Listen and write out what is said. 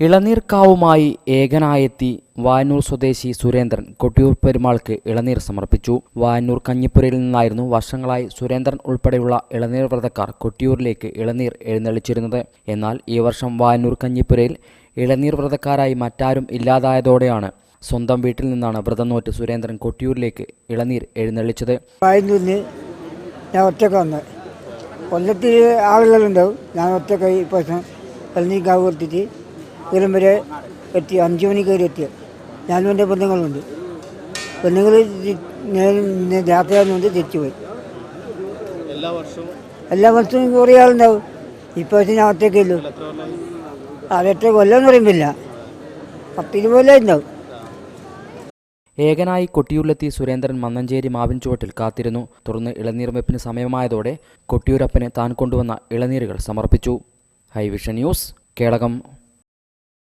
ഇളനീർക്കാവുമായി ഏകനായെത്തി വാനൂർ സ്വദേശി സുരേന്ദ്രൻ കൊട്ടിയൂർ പെരുമാൾക്ക് ഇളനീർ സമർപ്പിച്ചു. വാനൂർ കഞ്ഞിപ്പുരയിൽ നിന്നായിരുന്നു വർഷങ്ങളായി സുരേന്ദ്രൻ ഉൾപ്പെടെയുള്ള ഇളനീർ വ്രതക്കാർ കൊട്ടിയൂരിലേക്ക് ഇളനീർ എഴുന്നള്ളിച്ചിരുന്നത്. എന്നാൽ ഈ വർഷം വാനൂർ കഞ്ഞിപ്പുരയിൽ ഇളനീർ വ്രതക്കാരായി മറ്റാരും ഇല്ലാതായതോടെയാണ് സ്വന്തം വീട്ടിൽ നിന്നാണ് വ്രതം നോറ്റ് സുരേന്ദ്രൻ കൊട്ടിയൂരിലേക്ക് ഇളനീർ എഴുന്നള്ളിച്ചത്. ഞാൻ ഒറ്റയ്ക്ക് വന്നത് കൊല്ലത്തിൽ ആളുകളുണ്ടാവും. ഞാൻ ഒറ്റക്കായി ഇപ്പം പളനിക്കാവ് കൊടുത്തിട്ട് ഇവിടം വരെ എത്തി. അഞ്ച് മണിക്ക് കയറി എത്തിയ ഞാനും എന്റെ പെണ്ണുങ്ങളുണ്ട്. പെണ്ണുങ്ങൾ രാത്രിയാകുന്നുണ്ട് തിരിച്ചു പോയി എല്ലാ വർഷവും? എല്ലാ വർഷവും കുറേ ആളുണ്ടാവും. ഇപ്രാവശ്യം ഞാൻ ഇല്ലു അതെത്ര കൊല്ലം? എന്ന് പറയുമ്പില്ല പത്തിരുപോലെ ഉണ്ടാവും. ഏകനായി കൊട്ടിയൂരിലെത്തി സുരേന്ദ്രൻ മന്നഞ്ചേരി മാവിൻ ചുവട്ടിൽ കാത്തിരുന്നു. തുടർന്ന് ഇളനീർ വെപ്പിന് സമയമായതോടെ കൊട്ടിയൂരപ്പന് താൻ കൊണ്ടുവന്ന ഇളനീരുകൾ സമർപ്പിച്ചു. Hivision news Kelakam.